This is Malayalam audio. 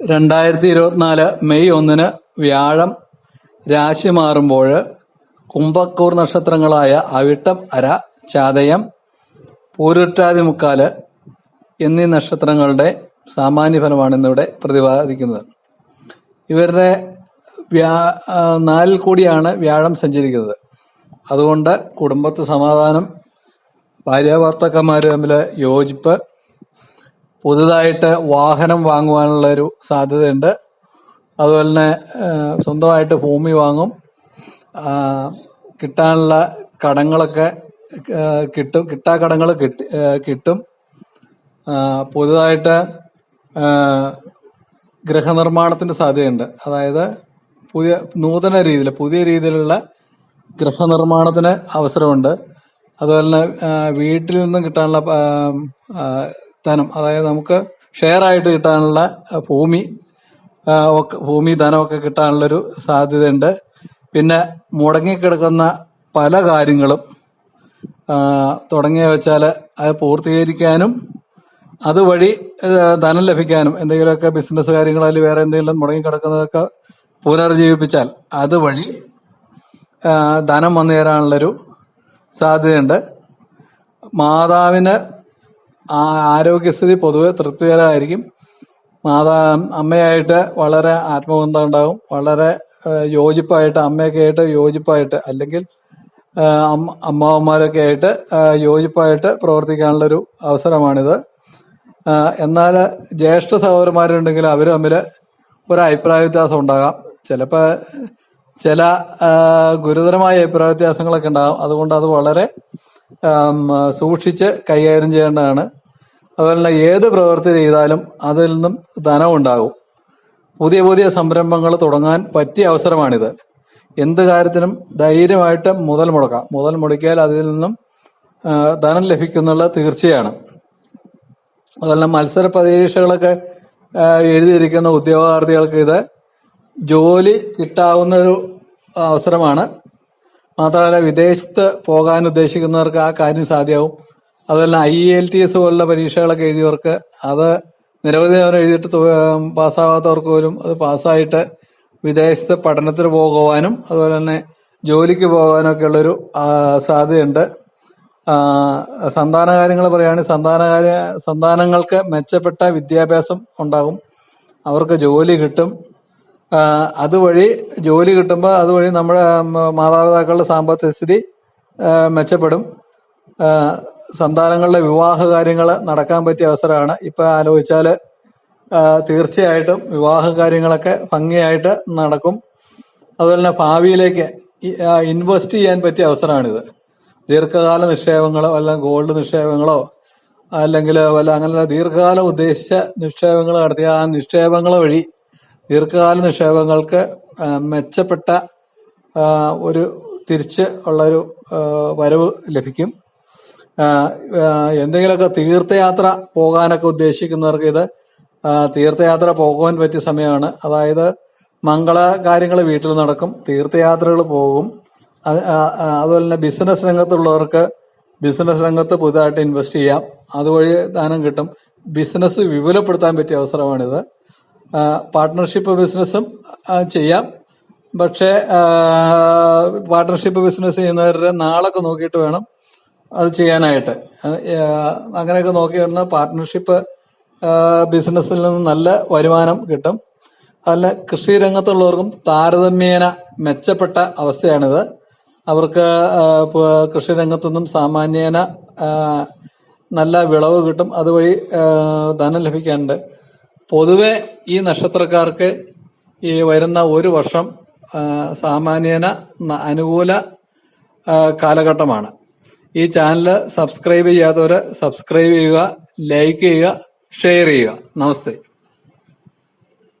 രണ്ടായിരത്തി ഇരുപത്തിനാല് മെയ് ഒന്നിന് വ്യാഴം രാശി മാറുമ്പോൾ കുംഭക്കൂർ നക്ഷത്രങ്ങളായ അവിട്ടം അര ചാതയം പൂരുരുട്ടാതി മുക്കാൽ എന്നീ നക്ഷത്രങ്ങളുടെ സാമാന്യ ഫലമാണ് ഇന്നിവിടെ പ്രതിപാദിക്കുന്നത്. ഇവരുടെ വ്യാ നാലിൽ കൂടിയാണ് വ്യാഴം സഞ്ചരിക്കുന്നത്. അതുകൊണ്ട് കുടുംബത്ത് സമാധാനം ഭാര്യാഭർത്താക്കന്മാർ തമ്മിൽ യോജിപ്പ് പുതുതായിട്ട് വാഹനം വാങ്ങുവാനുള്ള ഒരു സാധ്യതയുണ്ട്. അതുപോലെ തന്നെ സ്വന്തമായിട്ട് ഭൂമി വാങ്ങും. കിട്ടാനുള്ള കടങ്ങളൊക്കെ കിട്ടും. കിട്ടാ കടങ്ങൾ കിട്ടി കിട്ടും. പുതുതായിട്ട് ഗൃഹനിർമ്മാണത്തിന്റെ സാധ്യതയുണ്ട്. അതായത് പുതിയ നൂതന രീതിയിൽ പുതിയ രീതിയിലുള്ള ഗൃഹനിർമ്മാണത്തിന് അവസരമുണ്ട്. അതുപോലെ തന്നെ വീട്ടിൽ നിന്നും കിട്ടാനുള്ള ധനം അതായത് നമുക്ക് ഷെയർ ആയിട്ട് കിട്ടാനുള്ള ഭൂമി ഒക്കെ ഭൂമി ധനമൊക്കെ കിട്ടാനുള്ളൊരു സാധ്യതയുണ്ട്. പിന്നെ മുടങ്ങിക്കിടക്കുന്ന പല കാര്യങ്ങളും തുടങ്ങിയ വെച്ചാൽ അത് പൂർത്തീകരിക്കാനും അതുവഴി ധനം ലഭിക്കാനും എന്തെങ്കിലുമൊക്കെ ബിസിനസ് കാര്യങ്ങൾ അല്ലെങ്കിൽ വേറെ എന്തെങ്കിലും മുടങ്ങിക്കിടക്കുന്നതൊക്കെ പുനർജീവിപ്പിച്ചാൽ അതുവഴി ധനം വന്നു ചേരാനുള്ളൊരു സാധ്യതയുണ്ട്. മാതാവിന് ആ- ആരോഗ്യസ്ഥിതി പൊതുവെ തൃപ്തികരമായിരിക്കും. മാതാ അമ്മയായിട്ട് വളരെ ആത്മബന്ധം ഉണ്ടാകും. വളരെ യോജിപ്പായിട്ട് അമ്മയൊക്കെ ആയിട്ട് യോജിപ്പായിട്ട് അല്ലെങ്കിൽ അമ്മാവന്മാരൊക്കെ ആയിട്ട് യോജിപ്പായിട്ട് പ്രവർത്തിക്കാനുള്ള ഒരു അവസരമാണിത് എന്നാൽ ജ്യേഷ്ഠ സഹോദരന്മാരുണ്ടെങ്കിൽ അവർ തമ്മിൽ ഒരു അഭിപ്രായ വ്യത്യാസം ഉണ്ടാകാം. ചിലപ്പോൾ ചില ഗുരുതരമായ അഭിപ്രായ വ്യത്യാസങ്ങളൊക്കെ ഉണ്ടാകും. അതുകൊണ്ട് അത് വളരെ സൂക്ഷിച്ച് കൈകാര്യം ചെയ്യേണ്ടതാണ്. അതുപോലെ തന്നെ ഏത് പ്രവൃത്തി ചെയ്താലും അതിൽ നിന്നും ധനം ഉണ്ടാകും പുതിയ പുതിയ സംരംഭങ്ങൾ തുടങ്ങാൻ പറ്റിയ അവസരമാണിത്. എന്ത് കാര്യത്തിനും ധൈര്യമായിട്ട് മുതൽ മുടക്കാം. മുതൽ മുടക്കിയാൽ അതിൽ നിന്നും ധനം ലഭിക്കുന്നുള്ള തീർച്ചയാണ്. അതുപോലെ മത്സര പരീക്ഷകളൊക്കെ എഴുതിയിരിക്കുന്ന ഉദ്യോഗാർത്ഥികൾക്ക് ഇത് ജോലി കിട്ടാവുന്ന ഒരു അവസരമാണ്. മാത്രമല്ല വിദേശത്ത് പോകാൻ ഉദ്ദേശിക്കുന്നവർക്ക് ആ കാര്യം സാധ്യമാവും. അതുപോലെ ഐ എൽ ടി എസ് പോലുള്ള പരീക്ഷകളൊക്കെ എഴുതിയവർക്ക് അത് നിരവധി അവർ എഴുതിയിട്ട് പാസ്സാവാത്തവർക്ക് പോലും അത് പാസ്സായിട്ട് വിദേശത്ത് പഠനത്തിന് പോകുവാനും അതുപോലെ തന്നെ ജോലിക്ക് പോകാനും ഒക്കെ ഉള്ളൊരു സാധ്യതയുണ്ട് സന്താന കാര്യങ്ങൾ പറയുകയാണെങ്കിൽ സന്താനകാര്യ സന്താനങ്ങൾക്ക് മെച്ചപ്പെട്ട വിദ്യാഭ്യാസം ഉണ്ടാകും. അവർക്ക് ജോലി കിട്ടും. അതുവഴി ജോലി കിട്ടുമ്പോൾ അതുവഴി നമ്മുടെ മാതാപിതാക്കളുടെ സാമ്പത്തിക സ്ഥിതി മെച്ചപ്പെടും. സന്താനങ്ങളുടെ വിവാഹ കാര്യങ്ങൾ നടക്കാൻ പറ്റിയ അവസരമാണ്. ഇപ്പൊ ആലോചിച്ചാൽ തീർച്ചയായിട്ടും വിവാഹ കാര്യങ്ങളൊക്കെ ഭംഗിയായിട്ട് നടക്കും. അതുപോലെ തന്നെ ഭാവിയിലേക്ക് ഇൻവെസ്റ്റ് ചെയ്യാൻ പറ്റിയ അവസരമാണിത്. ദീർഘകാല നിക്ഷേപങ്ങളോ അല്ല ഗോൾഡ് നിക്ഷേപങ്ങളോ അല്ലെങ്കിൽ വല്ല അങ്ങനെ ദീർഘകാലം ഉദ്ദേശിച്ച നിക്ഷേപങ്ങൾ നടത്തിയ ആ നിക്ഷേപങ്ങൾ വഴി ദീർഘകാല നിക്ഷേപങ്ങൾക്ക് മെച്ചപ്പെട്ട ഒരു തിരിച്ച് ഉള്ളൊരു വരവ് ലഭിക്കും. എന്തെങ്കിലുമൊക്കെ തീർത്ഥയാത്ര പോകാനൊക്കെ ഉദ്ദേശിക്കുന്നവർക്ക് ഇത് തീർത്ഥയാത്ര പോകാൻ പറ്റിയ സമയമാണ്. അതായത് മംഗള കാര്യങ്ങൾ വീട്ടിൽ നടക്കും തീർത്ഥയാത്രകൾ പോകും. അതുപോലെ തന്നെ ബിസിനസ് രംഗത്തുള്ളവർക്ക് ബിസിനസ് രംഗത്ത് പുതുതായിട്ട് ഇൻവെസ്റ്റ് ചെയ്യാം. അതുവഴി ദാനം കിട്ടും. ബിസിനസ് വിപുലപ്പെടുത്താൻ പറ്റിയ അവസരമാണിത്. പാർട്ട്ണർഷിപ്പ് ബിസിനസ്സും ചെയ്യാം. പക്ഷേ പാർട്ട്ണർഷിപ്പ് ബിസിനസ് ചെയ്യുന്നവരുടെ നാളൊക്കെ നോക്കിയിട്ട് വേണം. അത് ചെയ്യാനായിട്ട്. അങ്ങനെയൊക്കെ നോക്കി വരുന്ന പാർട്ട്ണർഷിപ്പ് ബിസിനസ്സിൽ നിന്ന് നല്ല വരുമാനം കിട്ടും. അതല്ല കൃഷി രംഗത്തുള്ളവർക്കും താരതമ്യേന മെച്ചപ്പെട്ട അവസ്ഥയാണിത്. അവർക്ക് കൃഷി രംഗത്തുനിന്നും സാമാന്യേന നല്ല വിളവ് കിട്ടും. അതുവഴി ധനം ലഭിക്കാനുണ്ട്. പൊതുവെ ഈ നക്ഷത്രക്കാർക്ക് ഈ വരുന്ന ഒരു വർഷം സാമാന്യേന അനുകൂല കാലഘട്ടമാണ്. ഈ ചാനൽ സബ്സ്ക്രൈബ് ചെയ്യാത്തവർ സബ്സ്ക്രൈബ് ചെയ്യുക ലൈക്ക് ചെയ്യുക ഷെയർ ചെയ്യുക. നമസ്തേ.